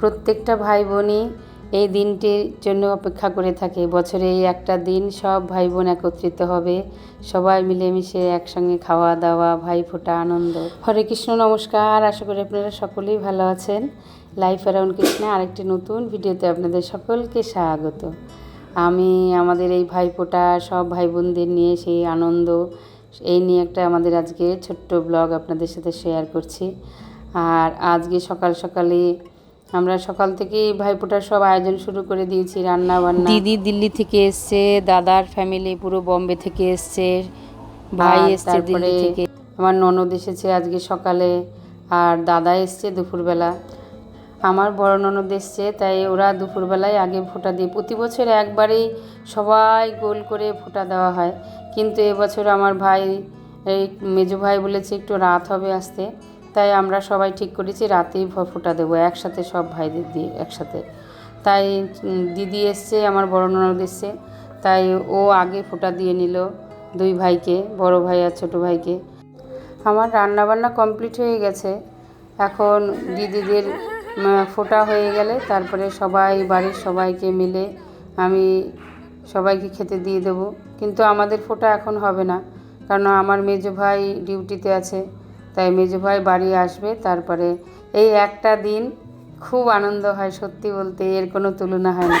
প্রত্যেকটা ভাই বোনই এই দিনটির জন্য অপেক্ষা করে থাকে। বছরে এই একটা দিন সব ভাই বোন একত্রিত হবে। সবাই মিলেমিশে একসঙ্গে খাওয়া দাওয়া ভাই ফোটা আনন্দ। হরে কৃষ্ণ, নমস্কার। আশা করি আপনারা সকলেই ভালো আছেন। লাইফ অ্যারাউন্ড কৃষ্ণ আরেকটি নতুন ভিডিওতে আপনাদের সকলকে স্বাগত। আমি, আমাদের এই ভাইফোঁটা, সব ভাই বোনদের নিয়ে সেই আনন্দ, এই নিয়ে একটা আমাদের আজকে ছোট্ট ব্লগ আপনাদের সাথে শেয়ার করছি। আর আজকে সকাল সকালে আমরা সকাল থেকেই ভাইফোঁটার সব আয়োজন শুরু করে দিয়েছি রান্না বান্না দিদি দিল্লি থেকে এসছে দাদার ফ্যামিলি পুরো বম্বে থেকে এসছে ভাই এসছে দিল্লি থেকে। আমার ননদ এসেছে আজকে সকালে আর দাদা এসছে দুপুরবেলা। আমার বড় ননদ এসছে তাই ওরা দুপুরবেলায় আগে ফোঁটা দিয়ে প্রতি বছর একবারেই সবাই গোল করে ফোঁটা দেওয়া হয়। কিন্তু এবছর আমার ভাই এই মেজো ভাই বলেছে একটু রাত হবে আসতে। তাই আমরা সবাই ঠিক করেছি, রাতেই ফোঁটা দেবো, একসাথে সব ভাইদের দিয়ে একসাথে। তাই দিদি এসছে, আমার বড় ননদ এসছে। তাই ও আগে ফোঁটা দিয়ে নিল দুই ভাইকে, বড় ভাই আর ছোটো ভাইকে। আমার রান্না বান্না কমপ্লিট হয়ে গেছে। এখন দিদিদের ফোঁটা হয়ে গেলে তারপরে সবাই, বাড়ির সবাইকে মিলে আমি সবাইকে খেতে দিয়ে দেব। কিন্তু আমাদের ফোঁটা এখন হবে না, কারণ আমার মেজো ভাই ডিউটিতে আছে। তাই মেজো ভাই বাড়ি আসবে তারপরে এই একটা দিন খুব আনন্দ হয় সত্যি বলতে এর কোনো তুলনা হয় না।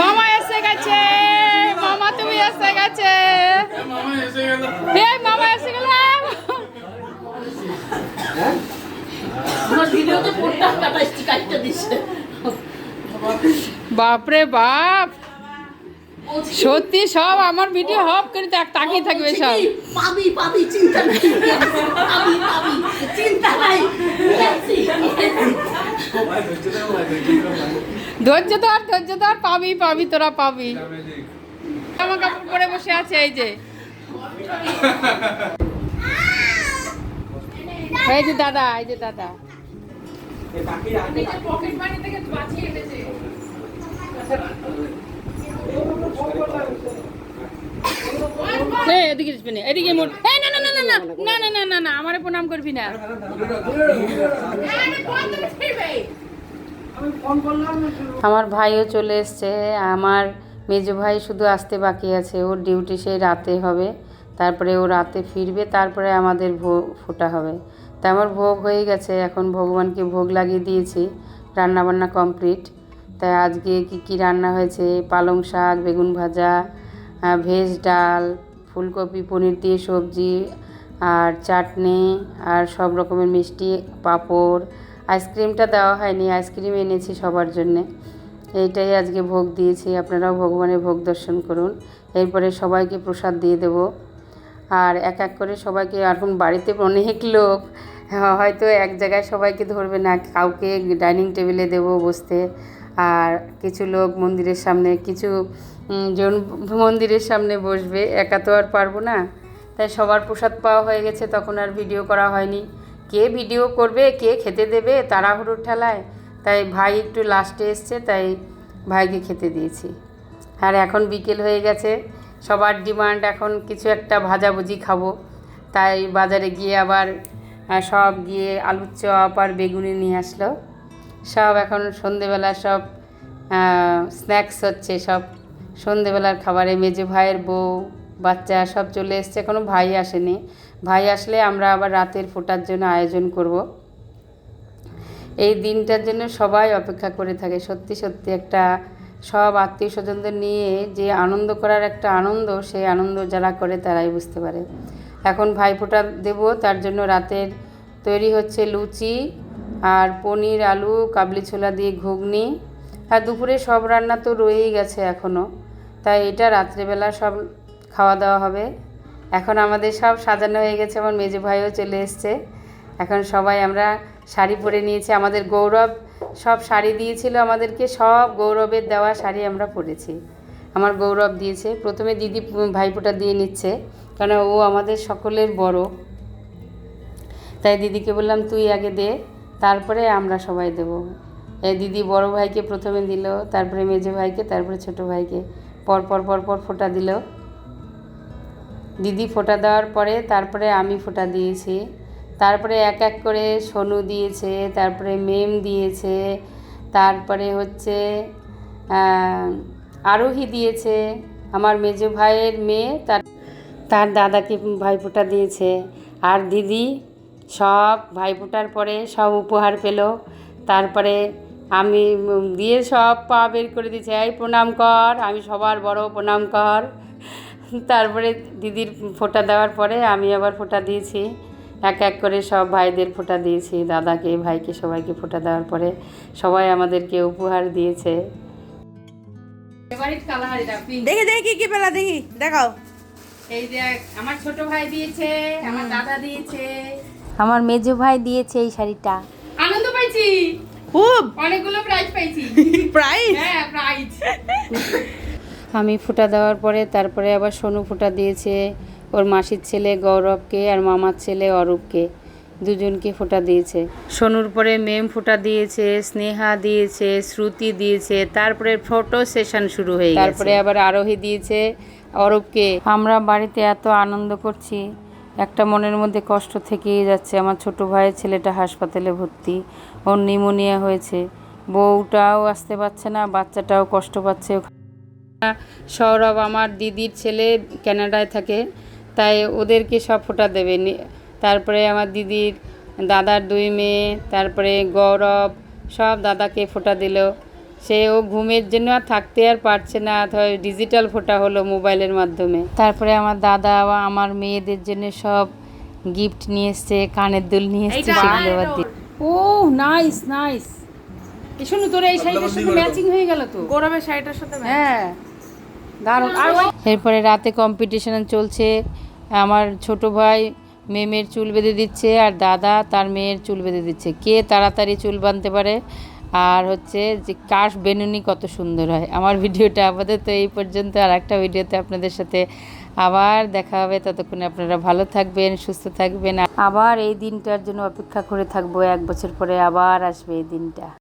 মামা এসে গেছে মামা তুমি এসে গেছে। মামা এসে গেলাম ভিডিওতে ফোনটা কাটা স্টিকারটা দিচ্ছে বাপরে বাপ। সত্যি সব আমার ভিডিও হপ করে দেখ তাকিয়ে থাকবে সব। পাবি পাবি চিন্তা নাই। পাবি পাবি চিন্তা নাই। ধৈর্য ধর ধৈর্য ধর পাবি পাবি তোরা পাবি। জামা কাপড় পরে বসে আছে এই যে। এই যে দাদা এই যে দাদা। পকেট মানি থেকে বাঁচিয়ে এনেছে এদিকে আসবি এদিকে মোট এই না না না না না না না না না না আমারে প্রণাম করবি না আমার ভাইও চলে এসছে আমার মেজো ভাই শুধু আসতে বাকি আছে ওর ডিউটি সেই রাতে হবে তারপরে ও রাতে ফিরবে তারপরে আমাদের ভোগ ফোটা হবে তা আমার ভোগ হয়ে গেছে, এখন ভগবানকে ভোগ লাগিয়ে দিয়েছি রান্না বান্না কমপ্লিট। তাই আজকে কি কি রান্না হয়েছে? পালং শাক, বেগুন ভাজা ভেজ ডাল, ফুলকপি, পনির দিয়ে সবজি, আর চাটনি, আর সব রকমের মিষ্টি, পাঁপড়। আইসক্রিমটা দেওয়া হয়নি, আইসক্রিম এনেছি সবার জন্যে। এইটাই আজকে ভোগ দিয়েছি, আপনারাও ভগবানের ভোগ দর্শন করুন। এরপরে সবাইকে প্রসাদ দিয়ে দেব। আর এক এক করে সবাইকে এখন বাড়িতে অনেক লোক হয়তো এক জায়গায় সবাইকে ধরবে না, কাউকে ডাইনিং টেবিলে দেবো বসতে। আর কিছু লোক মন্দিরের সামনে, কিছু জন মন্দিরের সামনে বসবে। একা তো আর পারব না। তাই সবার প্রসাদ পাওয়া হয়ে গেছে, তখন আর ভিডিও করা হয়নি। কে ভিডিও করবে, কে খেতে দেবে, তাড়াহুড়োর ঠেলায়। তাই ভাই একটু লাস্টে এসছে, তাই ভাইকে খেতে দিয়েছি। আর এখন বিকেল হয়ে গেছে, সবার ডিমান্ড এখন কিছু একটা ভাজাভুজি খাব। তাই বাজারে গিয়ে আবার সব গিয়ে আলুর চপ আর বেগুনি নিয়ে আসলো। সব এখন সন্ধেবেলা সব স্ন্যাক্স হচ্ছে, সব সন্ধেবেলার খাবারে মেজে ভাইয়ের বউ, বাচ্চা সব চলে এসছে এখনও ভাই আসেনি। ভাই আসলে আমরা আবার রাতের ফোটার জন্য আয়োজন করব। এই দিনটার জন্য সবাই অপেক্ষা করে থাকে। সত্যি সত্যি একটা সব আত্মীয় স্বজনদের নিয়ে যে আনন্দ করার একটা আনন্দ, সেই আনন্দ যারা করে তারাই বুঝতে পারে। এখন ভাইফোঁটা দেব, তার জন্য রাতের তৈরি হচ্ছে লুচি আর পনির, আলু, কাবলি ছোলা দিয়ে ঘুগনি। আর দুপুরে সব রান্না তো রয়েই গেছে এখনও তাই এটা রাত্রেবেলা সব খাওয়া দাওয়া হবে। এখন আমাদের সব সাজানো হয়ে গেছে, আমার মেজো ভাইও চলে এসছে। এখন সবাই আমরা শাড়ি পরে নিয়েছি। আমাদের গৌরব সব শাড়ি দিয়েছিল আমাদেরকে, সব গৌরবের দেওয়া শাড়ি আমরা পরেছি। আমার গৌরব দিয়েছে। প্রথমে দিদি ভাইফোঁটা দিয়ে নিচ্ছে। কারণ ও আমাদের সকলের বড়। তাই দিদিকে বললাম, তুই আগে দে, তারপরে আমরা সবাই দেব। এই দিদি বড় ভাইকে প্রথমে দিল, তারপরে মেজো ভাইকে, তারপরে ছোট ভাইকে। পর পর পর পর ফোঁটা দিল। দিদি ফোঁটা দেওয়ার পরে তারপরে আমি ফোঁটা দিয়েছি। তারপরে এক এক করে সোনু দিয়েছে, তারপরে মেম দিয়েছে, তারপরে হচ্ছে আরোহী দিয়েছে। আমার মেজো ভাইয়ের মেয়ে তার তার দাদাকে ভাইফোঁটা দিয়েছে। আর দিদি সব ভাইফোঁটার পরে সব উপহার পেল। তারপরে আমি দিয়ে সব পা বের করে দিয়েছে এই প্রণাম কর আমি সবার বড় প্রণাম কর। তারপরে দিদির ফোঁটা দেওয়ার পরে আমি আবার ফোঁটা দিয়েছি। এক এক করে সব ভাইদের ফোঁটা দিয়েছি দাদাকে ভাইকে সবাইকে ফোঁটা দেওয়ার পরে সবাই আমাদেরকে উপহার দিয়েছে। দেখি দেখি কি কি পেলা দেখি দেখাও। এই আমার ছোট ভাই দিয়েছে আমার দাদা দিয়েছে। আমার মেজো ভাই দিয়েছে এই শাড়িটা। আনন্দ পাইছি। খুব। অনেকগুলো প্রাইজ পাইছি। প্রাইস হ্যাঁ প্রাইজ আমি ফুটা দেওয়ার পরে তারপরে আবার সোনু ফুটা দিয়েছে। ওর মাসির ছেলে গৌরবকে আর মামার ছেলে অরূপকে। দুজনকে ফোঁটা দিয়েছে। সোনুর পরে মেম ফোঁটা দিয়েছে স্নেহা দিয়েছে শ্রুতি দিয়েছে। তারপরে ফটো সেশন শুরু হয়ে গেছে। তারপরে আবার আরোহী দিয়েছে। অরূপকে, আমরা বাড়িতে এত আনন্দ করছি। একটা মনের মধ্যে কষ্ট থেকেই যাচ্ছে। আমার ছোট ভাইয়ের ছেলেটা হাসপাতালে ভর্তি। ওর নিউমোনিয়া হয়েছে। বউটাও আসতে পারছে না, বাচ্চাটাও কষ্ট পাচ্ছে। সৌরভ আমার দিদির ছেলে ক্যানাডায় থাকে, তাই ওদেরকে সব ফোঁটা দেবে। তারপরে আমার দিদির দাদার দুই মেয়ে, তারপরে গৌরব, সব দাদাকে ফোটা দিল। সে ও ঘুমের জন্য আর থাকতে আর পারছে না। ডিজিটাল ফোটা হলো মোবাইলের মাধ্যমে। তারপরে আমার দাদা বা আমার মেয়েদের জন্য সব গিফট নিয়ে এসছে কানের দুল নিয়ে এসছে সেগুলো আবার ও নাইস নাইস এই শোনো তোর এই শাড়িটার সাথে ম্যাচিং হয়ে গেল তো? গৌরবের শাড়িটার সাথে হ্যাঁ দারুণ। আর এরপরে রাতে কম্পিটিশন চলছে। আমার ছোট ভাই মেমের চুল বেঁধে দিচ্ছে আর দাদা তার মেয়ের চুল বেঁধে দিচ্ছে। কে তাড়াতাড়ি চুল বাঁধতে পারে? আর হচ্ছে যে কাশ বেনুনি কত সুন্দর হয়। আমার ভিডিওটা আপাতত এই পর্যন্ত, আর একটা ভিডিওতে আপনাদের সাথে আবার দেখা হবে। ততক্ষণে আপনারা ভালো থাকবেন, সুস্থ থাকবেন। আবার এই দিনটার জন্য অপেক্ষা করে থাকব। এক বছর পরে আবার আসবে এই দিনটা।